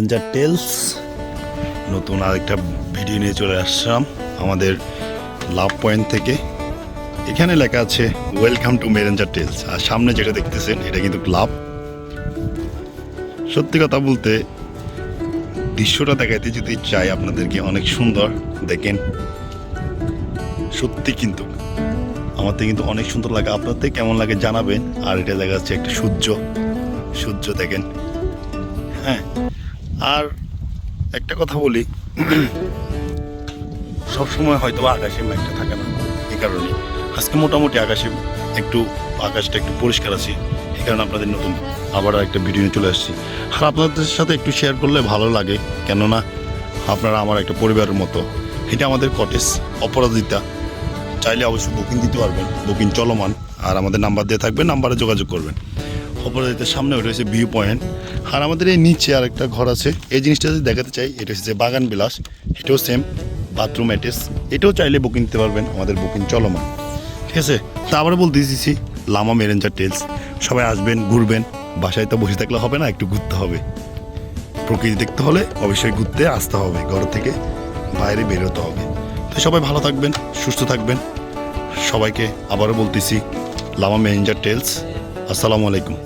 Ranger tales নতুন আরেকটা video নিয়ে চলে আসলাম আমাদের লাভ পয়েন্ট থেকে। এখানে লেখা আছে ওয়েলকাম টু মেরেঞ্জার টেলস আর সামনে যেটা দেখতেছেন, এটা কিন্তু ক্লাব সত্যি কথা বলতে, দৃশ্যটা দেখাইতে যদি চাই আপনাদেরকে, অনেক সুন্দর। দেখেন, সত্যি কিন্তু। আমার কিন্তু অনেক সুন্দর লাগে। আপনাদের কেমন লাগে জানাবেন। আর এটা দেখা যাচ্ছে একটা সূর্য। সূর্য দেখেন। হ্যাঁ। আর একটা কথা বলি। সবসময় হয়তো আকাশে মেঘটা থাকে না, এই কারণে। আজকে মোটামুটি আকাশে একটু, আকাশটা একটু পরিষ্কার আছে, এই কারণে আপনাদের নতুন আবার একটা ভিডিও নিয়ে চলে আসছি। আর আপনাদের সাথে একটু শেয়ার করলে ভালো লাগে, কেননা আপনারা আমার একটা পরিবারের মতো। এটা আমাদের কটেজ অপরাজিতা। চাইলে অবশ্যই বুকিং দিতে পারবেন বুকিং চলমান। আর আমাদের নাম্বার দিয়ে থাকবে নাম্বারে যোগাযোগ করবেন। অপরাজিতার সামনে ওটা হচ্ছে ভিউ পয়েন্ট আর আমাদের এই নিচে আর একটা ঘর আছে। এই জিনিসটা যদি দেখাতে চাই, এটা হচ্ছে বাগান বিলাস। এটাও সেম বাথরুম অ্যাটেস এটাও চাইলে বুকিং দিতে পারবেন, আমাদের বুকিং চলমান। ঠিক আছে? তা আবার বলতে দিচ্ছি লামা মেরেঞ্জার টেলস সবাই আসবেন, ঘুরবেন, বাসায় তো বসে থাকলে হবে না, একটু ঘুরতে হবে। প্রকৃতি দেখতে হলে অবশ্যই ঘুরতে আসতে হবে, ঘর থেকে বাইরে বেরোতে হবে। তো সবাই ভালো থাকবেন, সুস্থ থাকবেন। সবাইকে আবারও বলতেছি, লামা মেরেঞ্জার টেলস আসসালামু আলাইকুম।